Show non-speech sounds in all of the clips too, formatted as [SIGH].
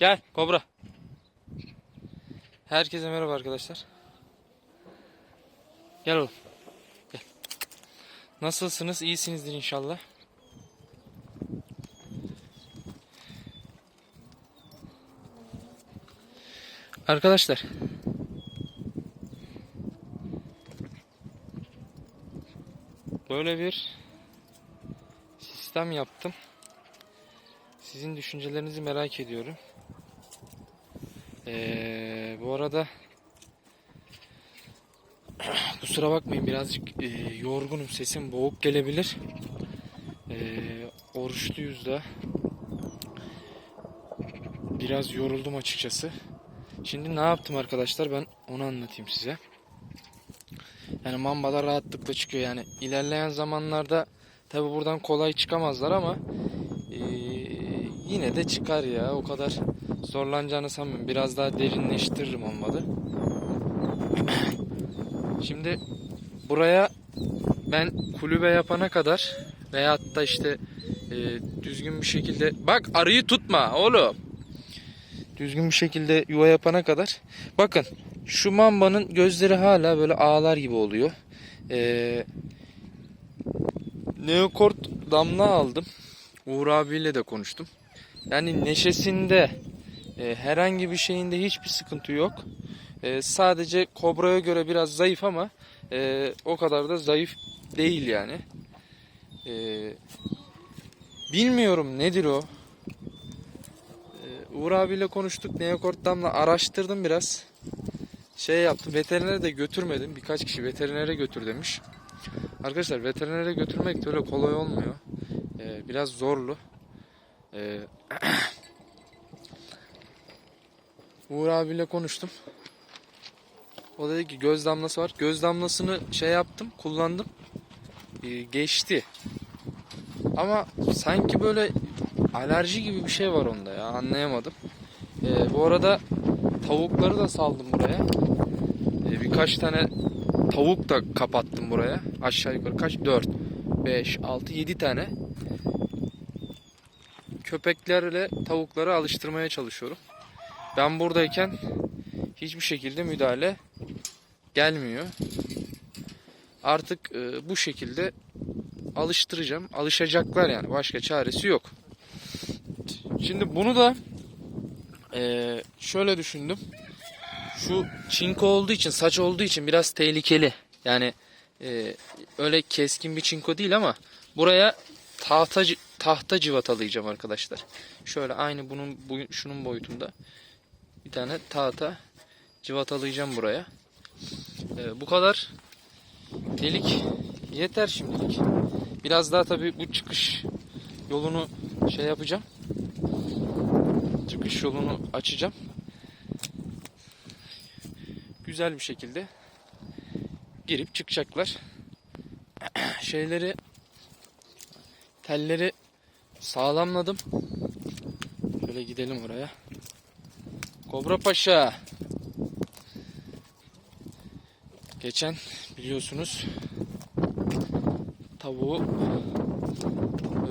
Gel kobra. Herkese merhaba arkadaşlar. Gel oğlum. Gel. Nasılsınız? İyisinizdir inşallah. Arkadaşlar. Böyle bir sistem yaptım. Sizin düşüncelerinizi merak ediyorum. Ee, bu arada [CLEARS THROAT] kusura bakmayın birazcık e, yorgunum sesim boğuk gelebilir. Ee, oruçluyuz da biraz yoruldum açıkçası. Şimdi ne yaptım arkadaşlar ben onu anlatayım size. Yani mambalar rahatlıkla çıkıyor yani ilerleyen zamanlarda tabi buradan kolay çıkamazlar ama ee, yine de çıkar ya o kadar zorlanacağını sanmıyorum. Biraz daha derinleştiririm olmadı. [CLEARS THROAT] Şimdi buraya ben kulübe yapana kadar veyahut da işte e, düzgün bir şekilde bak arıyı tutma oğlum. Düzgün bir şekilde yuva yapana kadar bakın şu mambanın gözleri hala böyle ağlar gibi oluyor. Ee, Neokort damla aldım. Uğur abiyle de konuştum. Yani neşesinde e, herhangi bir şeyinde hiçbir sıkıntı yok. E, sadece kobraya göre biraz zayıf ama e, o kadar da zayıf değil yani. E, bilmiyorum nedir o. E, Uğur abiyle konuştuk. Neokort damla araştırdım biraz. Şey yaptım. Veterinere de götürmedim. Birkaç kişi veterinere götür demiş. Arkadaşlar veterinere götürmek de öyle kolay olmuyor. Ee, biraz zorlu. Ee, [CLEARS THROAT] Uğur abiyle konuştum. O dedi ki göz damlası var. Göz damlasını şey yaptım, kullandım. Ee, geçti. Ama sanki böyle alerji gibi bir şey var onda ya. Anlayamadım. Ee, bu arada tavukları da saldım buraya. Ee, birkaç tane tavuk da kapattım buraya. Aşağı yukarı kaç? 4, 5, 6, 7 tane. Köpeklerle tavukları alıştırmaya çalışıyorum. Ben buradayken hiçbir şekilde müdahale gelmiyor. Artık e, bu şekilde alıştıracağım. Alışacaklar yani. Başka çaresi yok. Şimdi bunu da e, şöyle düşündüm şu çinko olduğu için saç olduğu için biraz tehlikeli. Yani e, öyle keskin bir çinko değil ama buraya tahta tahta civatalayacağım arkadaşlar. Şöyle aynı bunun bu, şunun boyutunda bir tane tahta civatalayacağım buraya. E, bu kadar delik yeter şimdilik. Biraz daha tabii bu çıkış yolunu şey yapacağım. Çıkış yolunu açacağım güzel bir şekilde girip çıkacaklar. [CLEARS THROAT] Şeyleri telleri sağlamladım. Şöyle gidelim oraya. Kobra Paşa. Geçen biliyorsunuz tavuğu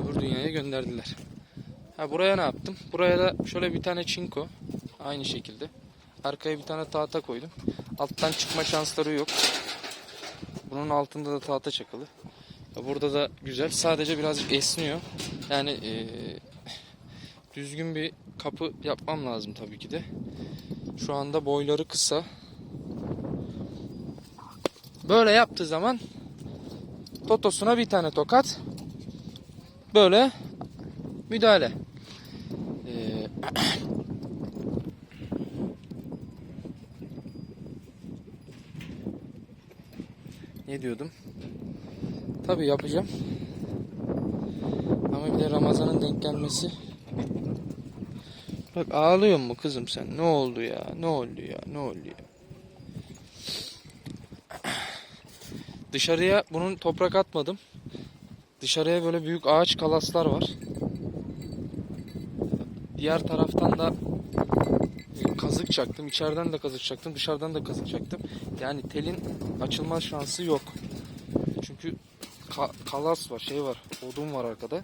öbür dünyaya gönderdiler. Ha buraya ne yaptım? Buraya da şöyle bir tane çinko aynı şekilde. Arkaya bir tane tahta koydum. Alttan çıkma şansları yok. Bunun altında da tahta çakılı. Burada da güzel. Sadece birazcık esniyor. Yani ee, düzgün bir kapı yapmam lazım tabii ki de. Şu anda boyları kısa. Böyle yaptığı zaman totosuna bir tane tokat. Böyle müdahale. Ee, [CLEARS THROAT] Ne diyordum? Tabi yapacağım. Ama bir de Ramazan'ın denk gelmesi. Bak ağlıyor mu kızım sen? Ne oldu ya? Ne oldu ya? Ne oldu ya? Dışarıya bunun toprak atmadım. Dışarıya böyle büyük ağaç kalaslar var. Diğer taraftan da kazık çaktım. İçeriden de kazık çaktım. Dışarıdan da kazık çaktım. Yani telin açılma şansı yok. Çünkü ka- kalas var, şey var, odun var arkada.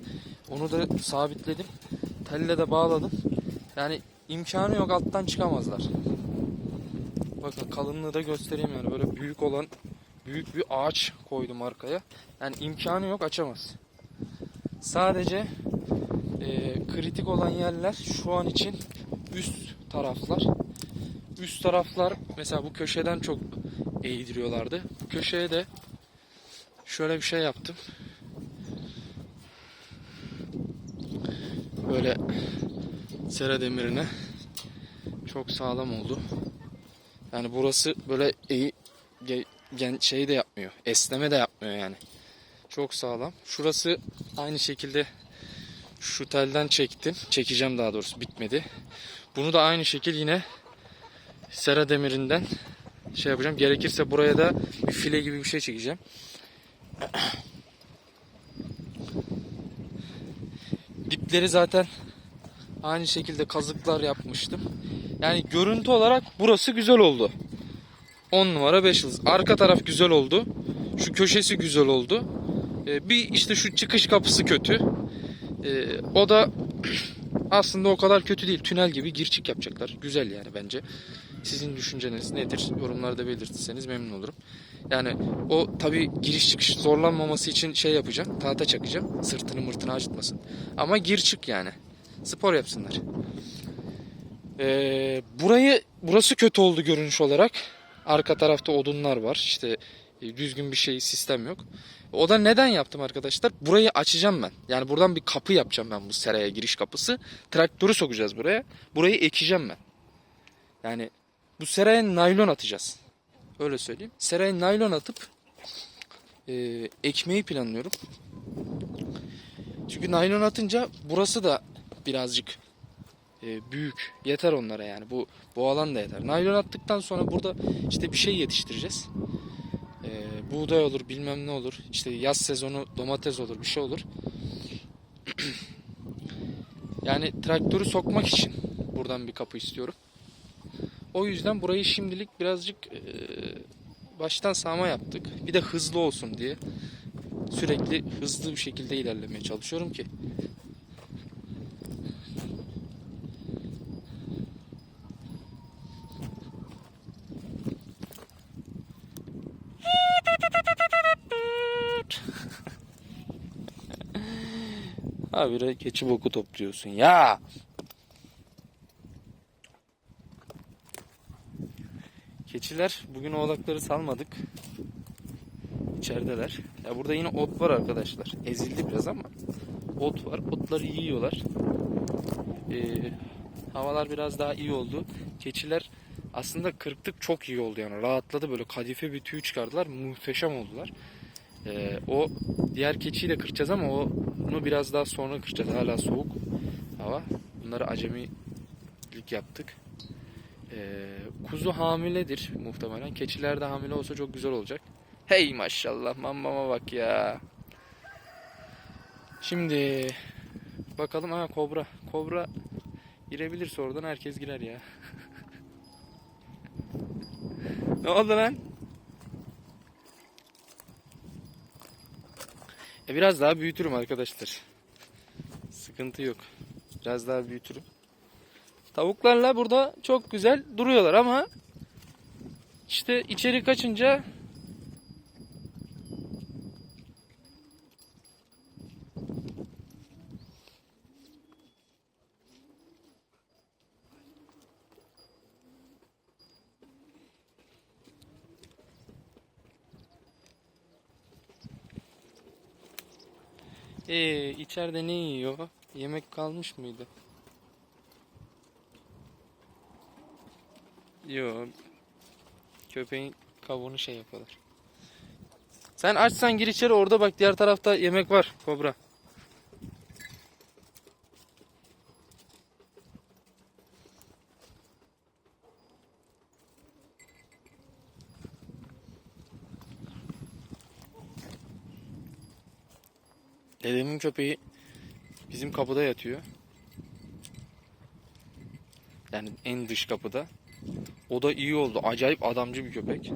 Onu da sabitledim. Telle de bağladım. Yani imkanı yok alttan çıkamazlar. Bakın kalınlığı da göstereyim yani böyle büyük olan büyük bir ağaç koydum arkaya. Yani imkanı yok açamaz. Sadece e, kritik olan yerler şu an için üst taraflar. Üst taraflar mesela bu köşeden çok eğdiriyorlardı. Bu köşeye de şöyle bir şey yaptım. Böyle sera demirine çok sağlam oldu. Yani burası böyle ge- gen- şey de yapmıyor. Esneme de yapmıyor yani. Çok sağlam. Şurası aynı şekilde şu telden çektim. Çekeceğim daha doğrusu bitmedi. Bunu da aynı şekil yine sera demirinden şey yapacağım. Gerekirse buraya da bir file gibi bir şey çekeceğim. [CLEARS THROAT] Dipleri zaten aynı şekilde kazıklar yapmıştım. Yani görüntü olarak burası güzel oldu. 10 numara 5 yıldız. Arka taraf güzel oldu. Şu köşesi güzel oldu. Ee, bir işte şu çıkış kapısı kötü. Ee, o da [CLEARS THROAT] aslında o kadar kötü değil. Tünel gibi gir çık yapacaklar. Güzel yani bence. Sizin düşünceniz nedir? Yorumlarda belirtirseniz memnun olurum. Yani o tabi giriş çıkış zorlanmaması için şey yapacağım. Tahta çakacağım. Sırtını mırtını acıtmasın. Ama gir çık yani. Spor yapsınlar. Ee, burayı burası kötü oldu görünüş olarak. Arka tarafta odunlar var. İşte e, düzgün bir şey sistem yok. O da neden yaptım arkadaşlar? Burayı açacağım ben. Yani buradan bir kapı yapacağım ben bu seraya giriş kapısı. Traktörü sokacağız buraya. Burayı ekeceğim ben. Yani bu seraya naylon atacağız. Öyle söyleyeyim. Seraya naylon atıp e, ekmeği planlıyorum. Çünkü naylon atınca burası da birazcık e, büyük. Yeter onlara yani. Bu bu alan da yeter. Naylon attıktan sonra burada işte bir şey yetiştireceğiz. E, buğday olur, bilmem ne olur. İşte yaz sezonu domates olur, bir şey olur. [CLEARS THROAT] yani traktörü sokmak için buradan bir kapı istiyorum. O yüzden burayı şimdilik birazcık e, baştan sağma yaptık. Bir de hızlı olsun diye sürekli hızlı bir şekilde ilerlemeye çalışıyorum ki Habire keçi boku topluyorsun ya. Keçiler bugün oğlakları salmadık. İçerideler. Ya burada yine ot var arkadaşlar. Ezildi biraz ama ot var. Otları yiyorlar. Ee, havalar biraz daha iyi oldu. Keçiler aslında kırptık çok iyi oldu yani. Rahatladı böyle kadife bir tüy çıkardılar. Muhteşem oldular. Ee, o diğer keçiyi de kıracağız ama o bunu biraz daha sonra kıracağız. Hala soğuk hava. Bunları acemilik yaptık. Ee, kuzu hamiledir muhtemelen. Keçiler de hamile olsa çok güzel olacak. Hey maşallah mamama bak ya. Şimdi bakalım ha kobra. Kobra girebilirse oradan herkes girer ya. [LAUGHS] ne oldu lan? E biraz daha büyütürüm arkadaşlar. Sıkıntı yok. Biraz daha büyütürüm. Tavuklarla burada çok güzel duruyorlar ama işte içeri kaçınca Ee, içeride ne yiyor? Yemek kalmış mıydı? Yo. Köpeğin kabuğunu şey yapıyorlar. Sen açsan gir içeri orada bak diğer tarafta yemek var kobra. Dedemin köpeği bizim kapıda yatıyor. Yani en dış kapıda. O da iyi oldu. Acayip adamcı bir köpek.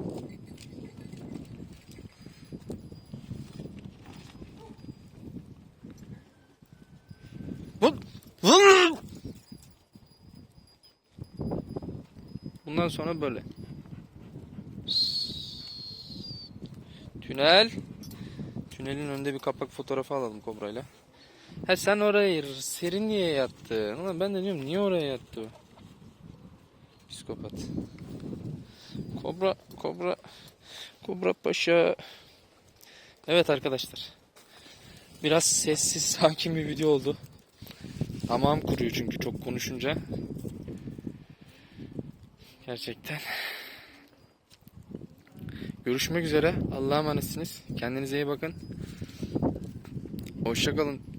Bundan sonra böyle. Tünel. Tünelin önünde bir kapak fotoğrafı alalım kobrayla. Ha sen oraya serin niye yattı? Ulan ben de diyorum niye oraya yattı o? Psikopat. Kobra, kobra, kobra paşa. Evet arkadaşlar. Biraz sessiz, sakin bir video oldu. Tamam kuruyor çünkü çok konuşunca. Gerçekten. Görüşmek üzere. Allah'a emanetsiniz. Kendinize iyi bakın. Hoşça kalın.